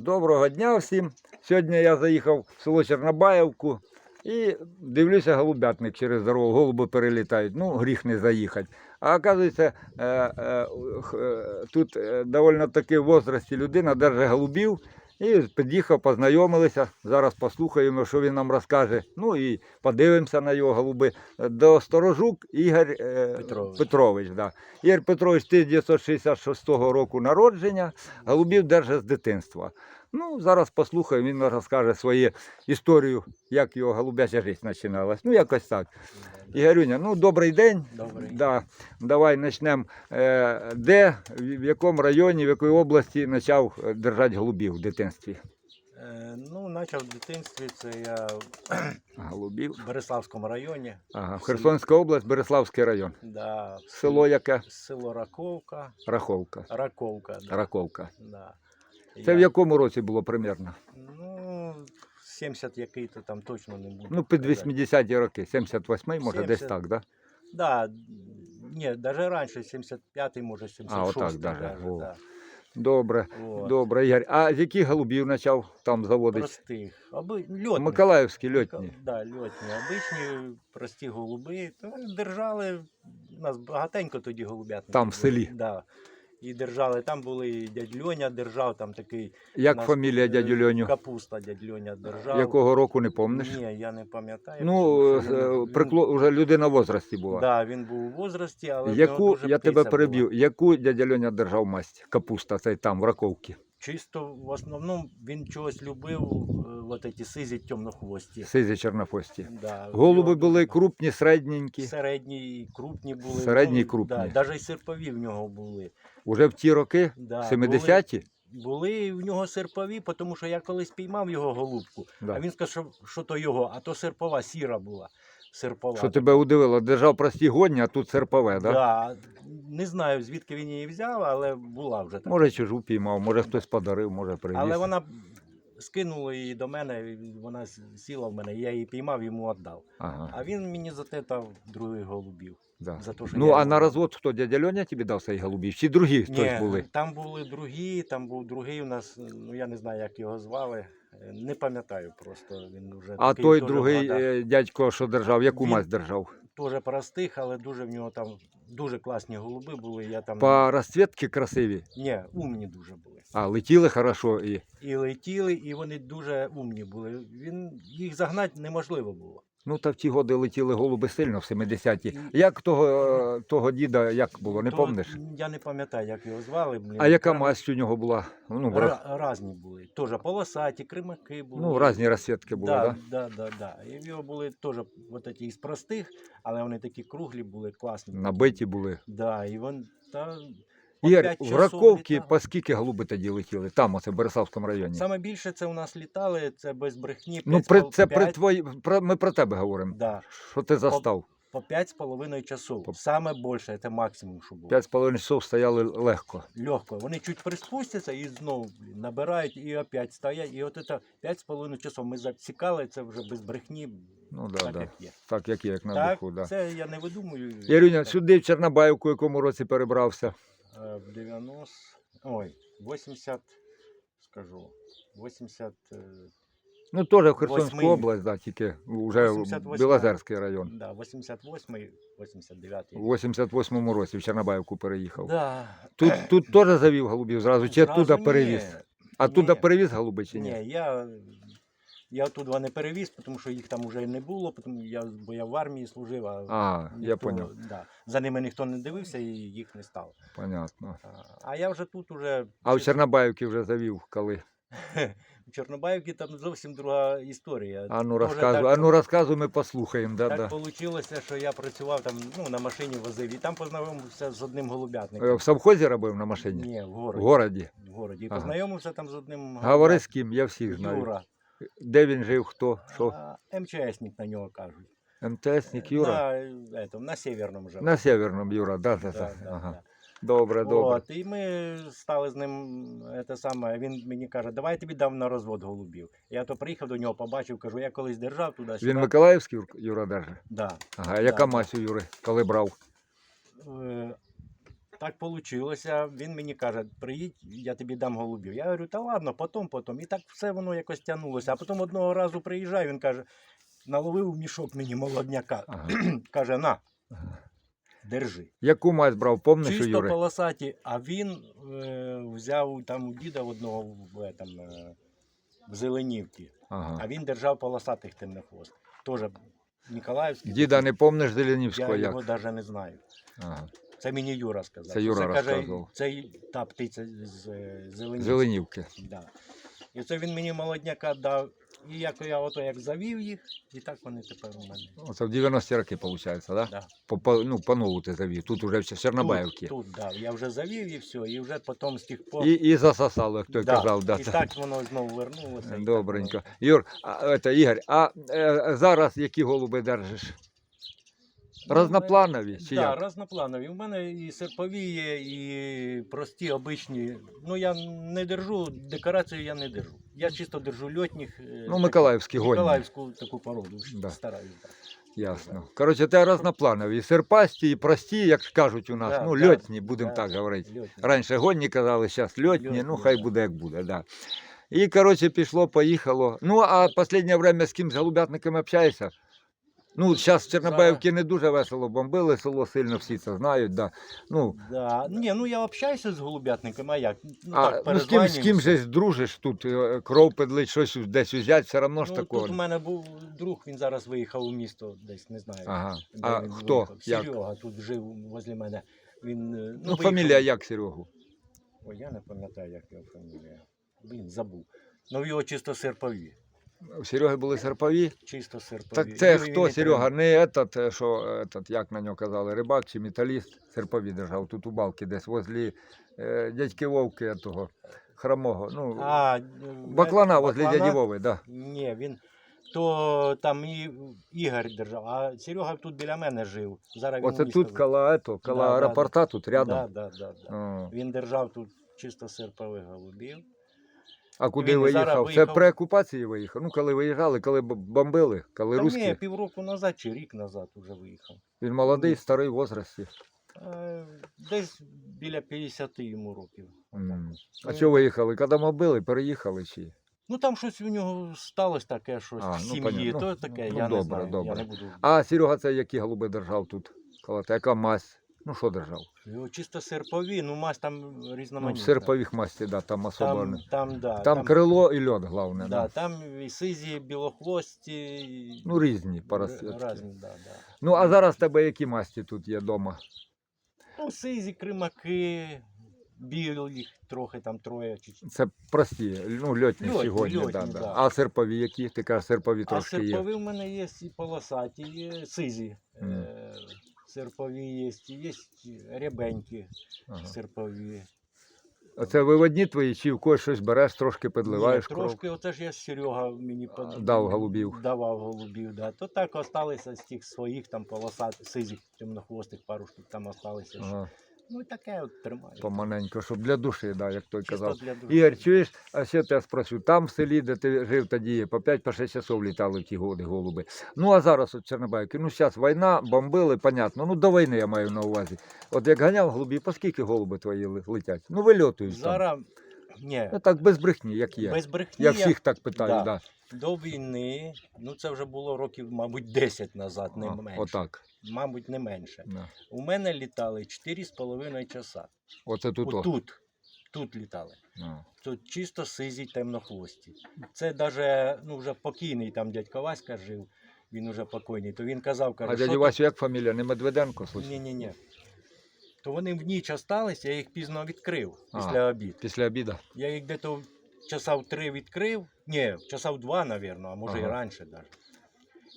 Доброго дня всім. Сьогодні я заїхав в село Чернобаївку і дивлюся, голубятник через дорогу, голуби перелітають. Ну, гріх не заїхати. А оказується, е, е, е, тут доволі таки в возрасті людина держить голубів. І під'їхав, познайомилися. Зараз послухаємо, що він нам розкаже. Ну і подивимося на його голуби. До Сторожук Ігор е, Петрович. Петрович да. Ігор Петрович 1966 року народження, голубів держить з дитинства. Ну, зараз послухаємо, він розкаже свою історію, як його голубяча життя починалась. Ну, якось так. Ігорюня, ну добрий день. Добрий. Да. Давай почнемо. Е, де, в якому районі, в якій області почав держати голубів в дитинстві? Е, Ну, почав в дитинстві, це я Голубів. в Береславському районі. Ага, в Херсонська область, Береславський район. Да, в Село яке? Село Раковка. Раховка. Раковка. Да, Раковка. да. Це в якому році було примерно? Ну, 70 який-то там точно не буду. Ну, під 80-ті роки, 78-й, може, десь 70. так, да? Да, ні, навіть раніше, 75-й, може, 76-й. отак даже, даже, о. да. Добре, Вот. добре, Ігор. А з яких голубів почав там заводити? Простих. Аби, льотних. Миколаївські льотні. Да, льотні. Обичні, прості голуби. То держали, у нас багатенько тоді голубятників. Там, в було. селі? Да. І держали, там були і дядь Льоня держав, там такий. Як у нас, фамілія е, дядю Льоню? Капуста дядь Льоня держав. Якого року не помниш? Ні, я не пам'ятаю. Ну, е, він- прикло... вже людина в возрасті була. Да, він був у возрасті, але Яку, я тебе переб'ю, яку дядя Льоня держав масть? Капуста, цей там, в Раковці. Чисто в основному він чогось любив, е, от ці сизі темнохвості. Сизі чорнофості. Да, Голуби його- були крупні, середненькі. Середні, і крупні були. Середні і ну, крупні. Да, навіть і серпові в нього були. Уже в ті роки, Да, 70-ті, Були, були в нього серпові, тому що я колись піймав його голубку, да. а він сказав, що, що то його, а то серпова, сіра була. Серпова. що тебе удивило, держав прості годні, а тут серпове, да? да? Не знаю, звідки він її взяв, але була вже така. Може чужу піймав, може хтось подарив, може привіз. Але вона скинула її до мене, вона сіла в мене, я її піймав, йому віддав. Ага, А він мені затетав других голубів. да. За те, що Ну, я а на розвод хто, дядя Льоня тобі дав цей голубів? Чи другі хтось Ні, були? Там були другі, там був другий у нас, ну я не знаю, як його звали. Не пам'ятаю просто. Він вже А такий той дуже другий вода. е, дядько, що держав, яку Він- масть держав? Дуже простих, але дуже в нього там дуже класні голуби були. Я там По розцвітки красиві, Ні, умні дуже були. а летіли хорошо і. І летіли, і вони дуже умні були. Він їх загнати неможливо було. Ну, та в ті годи летіли голуби сильно в 70-ті. Як того, того діда, як було, не помниш? Я не пам'ятаю, як його звали. Блін. А яка масть у нього була? Ну, бра- Ра- Разні були. Теж полосаті, кримаки були. ну різні розцвітки були, да, так? да, да, да. І в його були теж от із простих, але вони такі круглі були, класні. Набиті були. Да, і вон та Ігор, в Раковці по скільки голуби тоді летіли? Там, оце в Береславському районі. Саме більше це у нас літали, це без брехні. Ну, при, це при твої, про, ми про тебе говоримо. Да, Що ти застав? по 5,5 часов. По- Саме більше, це максимум, що було. П'ять з половиною часов стояли легко. Легко. Вони чуть приспустяться і знову блін, набирають і опять стоять. І от це 5,5 часов ми засікали, це вже без брехні, Ну да, так да. як є. Так, як є, як на Так, духу, да. це я не видумую. Ярюня, сюди в Чернобаївку, якому році перебрався. Е, В 90, ой, 80, скажу, 80, е, Ну, теж в Херсонську область, да, тільки вже в 88. Білозерський район. да, 88, 89. У 88-му році в Чернобаївку переїхав. Да. Тут, тут теж завів голубів зразу, чи туди перевіз? А туди перевіз голуби чи ні? Ні, я, я туди не перевіз, тому що їх там вже не було, тому я, бо я в армії служив, а, А, я поняв. Да, за ними ніхто не дивився і їх не стало. Понятно. А, а я вже тут уже А в Чернобаївці вже завів коли? в Чорнобаївці там зовсім друга історія. А ну розказуй, а ну розказуй, ми послухаємо. Да, Так да. вийшло, що я працював там, ну, на машині возив, і там познайомився з одним Е, голубятником. В совхозі робив на машині? Ні, в В городі. городі. В городі. І Ага. познайомився там з одним Говори з ким, я всіх знаю. Юра. Де він жив, хто, що? А, МЧСник на нього кажуть. МТСник Юра? На, этом, на Северному жив. На Северному Юра, да, да, Да, да. Ага. да. Добре, добре. От, і ми стали з ним це саме. Він мені каже, давай я тобі дам на розвод голубів. Я то приїхав до нього, побачив, кажу, я колись держав туди-сюди. Він Миколаївський Юр- Юра держить? Да. Ага, яка Да. мать у Юри, коли брав? Е, так вийшло. Він мені каже, приїдь, я тобі дам голубів. Я говорю, та ладно, потім, потім. І так все воно якось тягнулося. А потім одного разу приїжджаю, він каже, наловив мішок мені молодняка. Ага. каже, на, держи. Яку мать брав, помниш у Чисто Юри? полосаті, а він е, взяв там у діда одного в, этом, е, в Зеленівці, Ага. а він держав полосатих темнохвост. Теж Ніколаївський. Діда не помниш Зеленівського я як? його навіть не знаю. Ага. Це мені Юра сказав. Це Юра каже, розказував. це та птиця з Зеленівки. Зеленівки. Да. І це він мені молодняка дав. І як я ото як завів їх, і так вони тепер у мене. Оце в 90-ті роки, виходить, да? Да. По, по, ну, по нову ти завів. Тут уже в Чорнобаївці. Тут, тут, да. Я вже завів і все, і вже потім з тих пор. І, і засосало, як той Да, казав. Да, і так воно знову вернулося. і так Добренько. Юр, а, это, Ігор, а е, зараз які голуби держиш? Разнопланові чи да, як? разнопланові. У мене і серпові є, і прості, обичні. Ну я не держу, декорацію я не держу. Я чисто держу льотних. е, Ну, Миколаївські гонні. Миколаївську таку породу Да. стараюсь. Да. Ясно. Коротше, це разнопланові. І серпасті, і прості, як кажуть у нас. Да, ну, да, льотні, будемо да. так говорити. Льотні. Раніше гонні казали, зараз льотні, Льотні, ну хай да. буде як буде, да. І, коротше, пішло, поїхало. Ну, а останнє время з ким з голубятниками общаєшся? Ну, зараз в Чорнобаївці не дуже весело бомбили село сильно, всі це знають, да. Ну, Да. Ні, ну я общаюся з голубятниками, а як? Ну, а, так, ну з ким, з ким перезванюємося. же ж дружиш тут, е, кров педлить, щось десь взяти, все одно ж Ну, такого. тут у мене був друг, він зараз виїхав у місто, десь не знаю. Ага. де А він хто? виїхав. Як? Серега тут жив возле мене. Він, е, Ну, виїхав- фамілія як Серегу? Ой, я не пам'ятаю, як його фамілія. Блін, забув. Ну, його чисто серпові. У Сереги були серпові? Чисто серпові. Так це Ну, він хто, Серега? Не этот, е, що этот, як на нього казали, рибак чи металіст, серпові держав тут у балки, десь возле е, дядьки Вовки того хромого. Ну, А, баклана е, возле Баклана? дяді Вови, да. Ні, він то там і Ігор держав, а Серега тут біля мене жив. Зараз він Оце тут коло, ето, коло Да, да, аеропорта, тут рядом. Да, да, да, да. О. Він держав тут чисто серпових голубів. А куди Він зараз виїхав? Це виїхав. при окупації виїхав. Ну, коли виїжджали, коли б- бомбили, коли Та русські. ні, півроку назад чи рік назад вже виїхав. Він молодий, старий в возрасті. Е, Десь біля 50 йому років. М. А Ну, що виїхали? Коли мобили, переїхали чи? Ну там щось у нього сталося таке, щось А, в ну, сім'ї, понятно. то таке, ну, я добре, не знаю. добре. Я не буду. А Серега це які голуби держав тут? Коло те, яка мазь? Ну що держав? Його чисто серпові, ну мазь там Ну, різноманітна. серпових масті, да, там особо. Там, там, да, Там, крило і льот, головне. да, Да. там і сизі, білохвості. і- Ну, різні р- поросятки. Різні, да, да. Ну, а зараз тебе які масті тут є вдома? Ну, сизі, кримаки, білі, трохи там троє. Чи... Це прості, ну, льотні, Льотні, сьогодні, льотні, да, да. да. А серпові які? Ти кажеш, серпові А трошки є. серпові в мене є і полосаті, є сизі. Мгм. Е, серпові є, є рябенькі Ага. серпові. це виводні твої, чи в когось щось береш, трошки підливаєш Ні, кров? трошки, оце ж я Серега мені под... дав голубів. Давав голубів, да. То так осталися з тих своїх там полосатих, сизих, темнохвостих, пару штук там осталися. ще. Ага, Ну таке от тримаю. поманенько, щоб для душі, да, як той Чисто казав. для душі. Ігор, чуєш, а ще тебе спрошу, там в селі, де ти жив тоді, по 5-6 часов літали в ті годи голуби. Ну а зараз от Чернобайки, ну зараз війна, бомбили, понятно. Ну до війни я маю на увазі. От як ганяв голубі, по скільки голуби твої летять? Ну вильотують там. Ні, Ну так без брехні, як є. без брехні Я всіх так питаю, Да. да. до війни, ну це вже було років, мабуть, 10 назад, не А, менше. Отак. Мабуть, не менше. Да. У мене літали 4,5 часа. Оце тут. о. Тут, тут літали. А. Тут чисто сизі темнохвості. Це даже, ну вже покійний там дядько Васька жив, він уже покойний, то він казав, каже, А що дядю Васю як фамілія? Не Медведенко, ні, ні, ні. То вони в ніч остались, я їх пізно відкрив А. після обід. Після обіду. Я їх десь часа в три відкрив, ні, часа в два, напевно, а може і Ага. раніше навіть.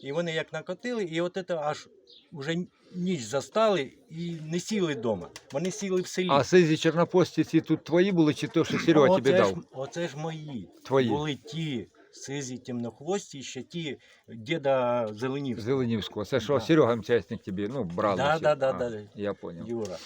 І вони як накотили, і от це аж вже ніч застали і не сіли вдома. Вони сіли в селі. А сизі чорнопості ці тут твої були, чи то, що Серега тобі оце, дав? ж, оце ж мої. Твої. Були ті сизі темнохвості, ще ті діда Зеленівського. Зеленівського. Це що, Да. Серега МЧСник тобі, ну, брали. Да, да, да, да. Я поняв. Юра.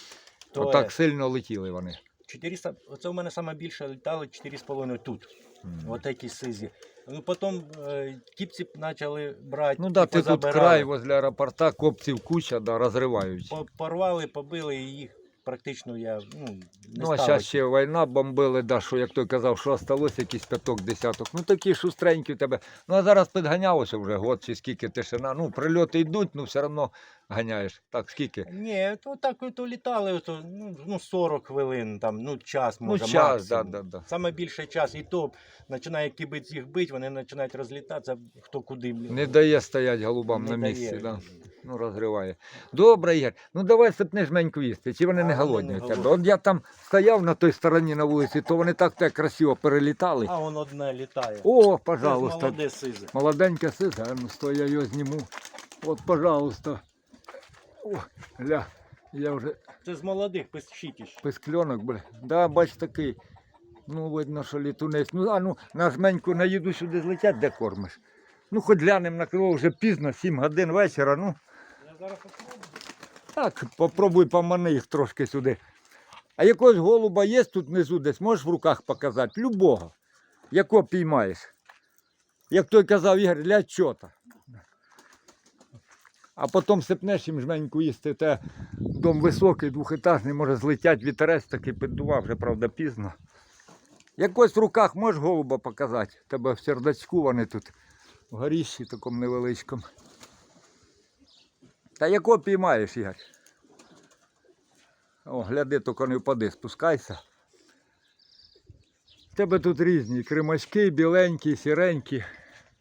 То Отак е, сильно летіли вони. 400, оце у мене саме більше літали 4,5 тут. М. Вот такі сизі. Ну потім е, кіпці почали брати. Ну да, ти тут позабирали. край возле аеропорта, копців куча, да, розривають. По- Порвали, побили і їх практично я ну, не Ну, а зараз ще війна бомбили, да, що як той казав, що осталось якийсь п'яток, десяток. Ну такі шустренькі у тебе. Ну а зараз підганялося вже год чи скільки тишина. Ну, прильоти йдуть, ну все одно ганяєш. Так, скільки? Ні, то так то літали, то, ну, ну 40 хвилин, там, ну час може. ну, час, да, да, да. Саме більше час, і то починає кибиць їх бити, вони починають розлітатися, хто куди. Не дає стоять голубам Не на дає. місці. Да. Ну, розриває. Добре, Ігор. Ну давай сипни жменьку їсти. Чи вони не голодні у тебе? От я там стояв на той стороні на вулиці, то вони так так красиво перелітали. А воно одне літає. О, пожалуйста. молоде сизе. Молоденька сиса, ну стой, я його зніму. От, пожалуйста. О, гля, я вже Це з молодих пищитіш. пискльонок, бля. Да, бач такий. Ну, видно, що літунець. Ну, а ну, на жменьку на їду сюди злетять, де кормиш. Ну, хоч глянем на крило вже пізно, 7 годин вечора, ну. Зараз попробую. Так, попробуй помани їх трошки сюди. А якогось голуба є тут внизу десь, можеш в руках показати? Любого. Якого піймаєш. Як той казав Ігор, для чота. А потім сипнеш їм жменьку їсти, те дом високий, двохетажний, може злетять, вітерець такий піддував, вже правда пізно. Якось в руках можеш голуба показати. Тебе в сердачку вони тут, в горіщі такому невеличкому. Та якого піймаєш, Ігор? О, гляди, тільки не впади, спускайся. В тебе тут різні кримачки, біленькі, сіренькі.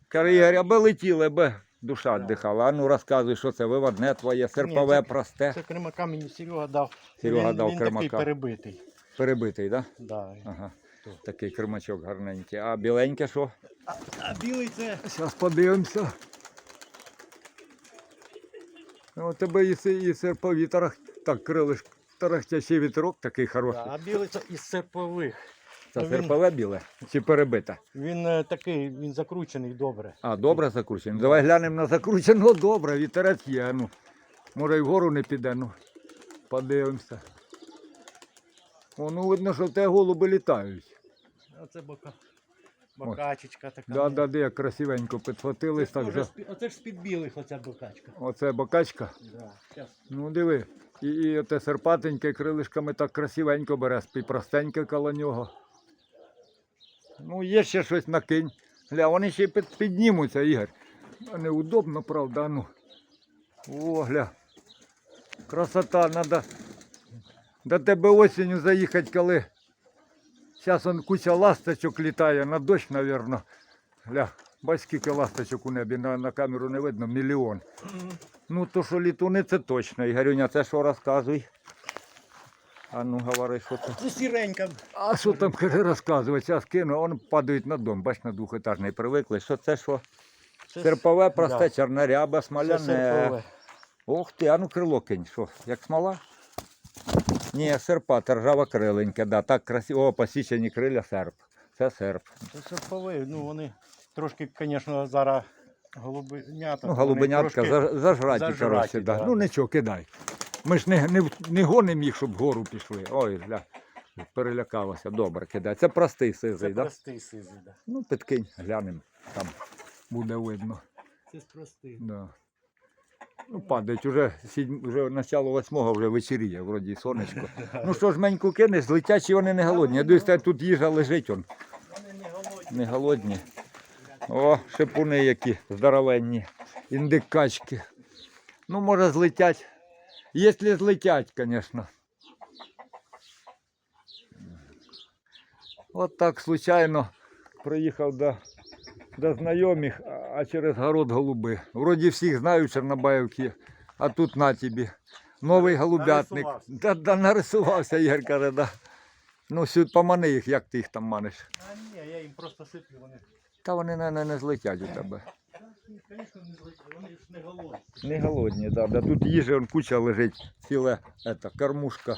Каже, Ігор, аби летіли, аби душа віддихала. А ну розказуй, що це виводне твоє, серпове, це- просте. Це кримака мені Серега дав. Серега він, дав він кримака. такий перебитий. Перебитий, так? Да. Да? Ага. Такий кримачок гарненький. А біленьке що? А білий це Зараз подивимося. Ну, тебе і, і серпові тарах, так крилиш, тарахтячий вітерок такий хороший. да, а білий це із серпових. Це ну, він- серпове біле чи перебите? Він е, такий, він закручений добре. А, добре закручений. Давай глянемо на закрученого. Добре, вітерець є. Ну, може й вгору не піде. Ну, подивимося. О, ну видно, що в тебе голуби літають. Оце бока. Бокачечка така. Да, да, де красивенько Це, підхватились. Так же. Оце ж з-під білих оця бокачка. Оце бокачка. Да. щас. Ну диви. І, і те серпатеньке крилишками так красивенько бере, і простеньке коло нього. Ну, є ще щось накинь. Гля, вони ще під, піднімуться, Ігор. Неудобно, правда, ну. О, гля. Красота, надо до тебе осінню заїхати, коли. Зараз он куча ласточок літає, на дощ, мабуть. Гля, бач, скільки ласточок у небі, на, на камеру не видно, мільйон. Ну, то що літуни, це точно. Ігорюня, це що розказуй? А ну, говори, що це. Це сіренька. А що там каже, розказувати? Зараз кину, вони падають на дом. Бач, на двохетажний привикли. Що це що? Серпове, да. просте, чорноряба, Це смоляне. Ох ти, а ну крило кинь, що, як смола? Ні, серпа, ржава криленька, да, так красиво, О, посічені криля серп. Це серп. Це серповий, ну вони трошки, звісно, зараз голубенята. Ну, голубенятка зажраті, зажраті, коротше, да. да. Ну нічого, кидай. Ми ж не, не, не гонимо їх, щоб вгору пішли. Ой, гля, перелякалося. Добре, кидай. Це простий сизий, так? Да? простий сизий, да. Ну, підкинь, глянемо. Там буде видно. Це простий. Да. Ну, падають уже, вже начало восьмого вже вечеріє, вроді сонечко. Ну що ж, меньку кинеш, злетять, чи вони не голодні. Я дивлюсь, тут їжа лежить, он. Не голодні. не голодні. О, шипуни які здоровенні, індикачки. Ну, може, злетять. Якщо злетять, звісно. От так случайно приїхав до, до знайомих, а- через город голуби. Вроді всіх знаю Чорнобаївки, а тут на тобі. Новий голубятник. Нарисувався. Да, да, нарисувався, Ігор каже, да. Ну, сюди помани їх, як ти їх там маниш. А ні, я їм просто сиплю, вони. Та вони не, не, злетять у тебе. Звісно, не злетять, вони ж не голодні. Не голодні, да, да. Тут їжі он куча лежить, ціле ета, кормушка.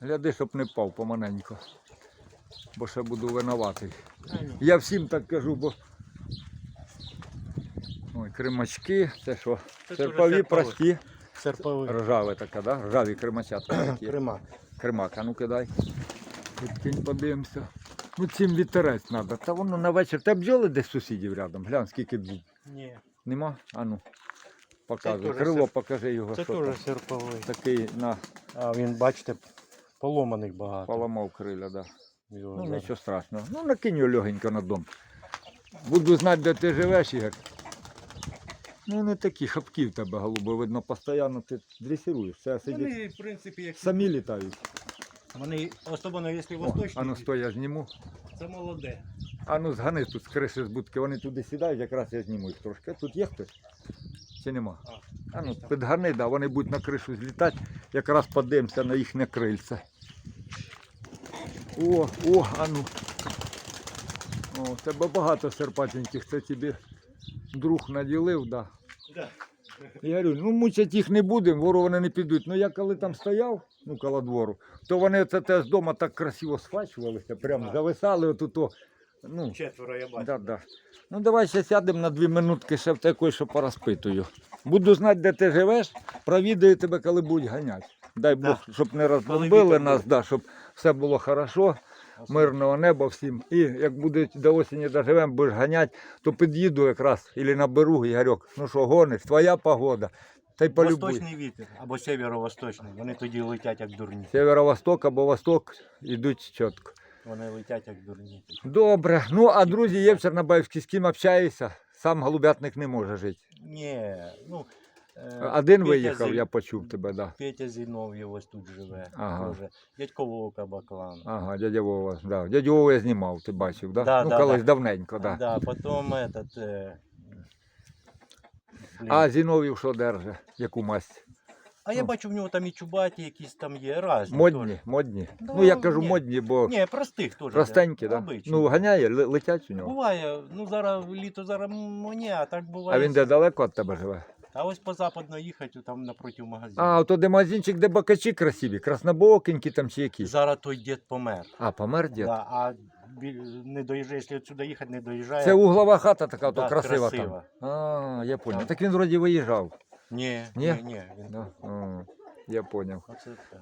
Гляди, щоб не впав поманенько, бо ще буду винуватий. Я всім так кажу, бо. Ой, кримачки, це що? Серпові прості. Серпові. Ржаве така, да? Ржаві кримачата такі. Крима. Кримак, а ну кидай. Підкинь, подивимося. Ну цим вітерець треба. Та воно на вечір. Та бджоли десь сусідів рядом. Глянь, скільки бджіл. Ні. Нема? А ну. Показуй. Крило покажи його. Це що там. теж серповий. Такий на А він, бачите, поломаних багато. поламав криля, да. Його Ну зараз. нічого страшного. Ну накинь його легенько на дом. Буду знати, де ти живеш, Ігор. Ну не такі шапки в тебе, голуби, видно, постійно ти дресируєш. Це сидить. Вони, в принципі, як Самі літають. вони, особливо, якщо О, восточні, а ну стой, я зніму. це молоде. А ну згани тут з криші з будки, вони туди сідають, якраз я зніму їх трошки. Тут є хтось? Чи нема? А ну підгани, да, вони будуть на кришу злітати, якраз подивимося на їхнє крильце. О, о, а ну. О, тебе багато серпатеньких, це тобі друг наділив, да. Да. Я говорю, ну мучать їх не будемо, вору вони не підуть. Ну я коли там стояв, ну коло двору, то вони це те з дому так красиво сфачувалися, прям зависали отут. Ну, Четверо я бачу. Да, да. Ну давай ще сядемо на дві минутки, ще в такої, що порозпитую. Буду знати, де ти живеш, провідаю тебе, коли будуть ганяти. Дай Да. Бог, щоб не розбомбили вітер нас, да, щоб все було хорошо, мирного неба всім. І як буде до осені доживемо, будеш ганяти, то під'їду якраз і наберу Ігорьок. Ну що, гониш, твоя погода. Та й полюбуй. Восточний вітер або северо-восточний. Вони тоді летять як дурні. Северо-восток або восток йдуть чітко. Вони летять як дурні. Добре. Ну а друзі, є в Чорнобаївській, з ким общаєшся, сам голубятник не може жити. Ні, ну. е, Один Петя виїхав, Зі- я почув тебе, да. Петя Зінов'єв ось тут живе. Ага. Тоже. Дядько Вовка Баклан. Ага, дядя Вова, да. Дядю Вову я знімав, ти бачив, да? Да, ну, да, колись да. давненько, да. Да, потім этот. Е... А Зіновів що держить? Яку масть? А я ну. бачу, в нього там і чубаті якісь там є, разні. Модні, теж. модні. Да, ну я кажу ні. модні, бо Ні, простих теж. простенькі, да? Обичні. Ну, ганяє, летять у нього. Буває, ну зараз літо зараз мені, а так буває. А він де далеко від тебе живе? А ось по западно їхати, там напроти магазину. А, ото де магазинчик, де бакачі красиві, краснобокенькі там чи які. Зараз той дід помер. А, помер дід? Да, а не доїжджає, якщо сюди їхати, не доїжджає. Це углова хата така, то Да, красива, красива. там. А, я понял. Так він вроді виїжджав. Ні, Ні? ні, ні. Він... А, я поняв.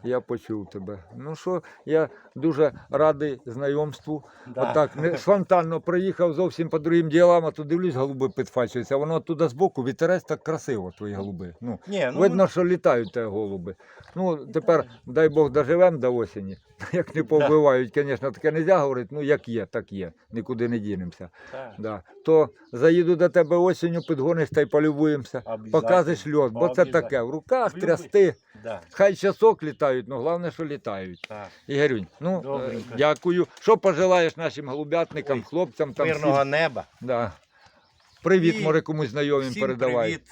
Я почув тебе. Ну що, я дуже радий знайомству. Да. Отак, не спонтанно приїхав зовсім по другим ділам, а тут дивлюсь, голуби підфачуються. Воно оттуда збоку, вітерець так красиво, твої голуби. Ну, Ні, ну, видно, що літають те голуби. Ну, тепер, дай Бог, доживемо до осені. Як не повбивають, звісно, таке не можна говорити, ну як є, так є. Нікуди не дінемося. Да. То заїду до тебе осінню, підгониш та й полюбуємося. Покажеш льот, бо це таке. В руках трясти. Да, Хай часок літають, але головне, що літають. так. Ігорюнь, ну е, Добренько. дякую. Що пожелаєш нашим голубятникам, Ой, хлопцям там Мирного всім? неба. Да. Привіт, І може комусь знайомим Всім передавай. привіт,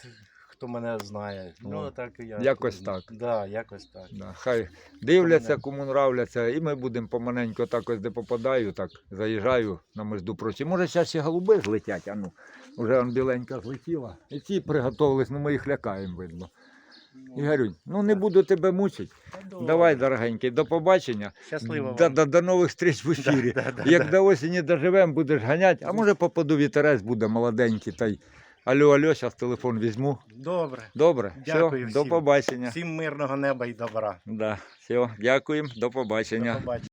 хто мене знає. О, Ну, так і я. якось так. Да, якось так. Да. Хай дивляться, мене. кому нравляться, і ми будемо поманенько так ось де попадаю, так заїжджаю на между прочі. Може, зараз ще голуби злетять, а ну. Уже он біленька злетіла. І ці приготовились, ну ми їх лякаємо, видно. Ігорюнь, ну не буду тебе мучити. Давай, дорогенький, до побачення. Щасливо До, вам. до, до нових зустріч в ефірі. Да, да, Як да. до осені доживемо, будеш ганяти, а може попаду вітерець буде молоденький. Та й алло, алло, зараз телефон візьму. Добре. Добре, Дякую все, до побачення. Всім мирного неба і добра. Да, все, дякуємо, до До побачення. побачення.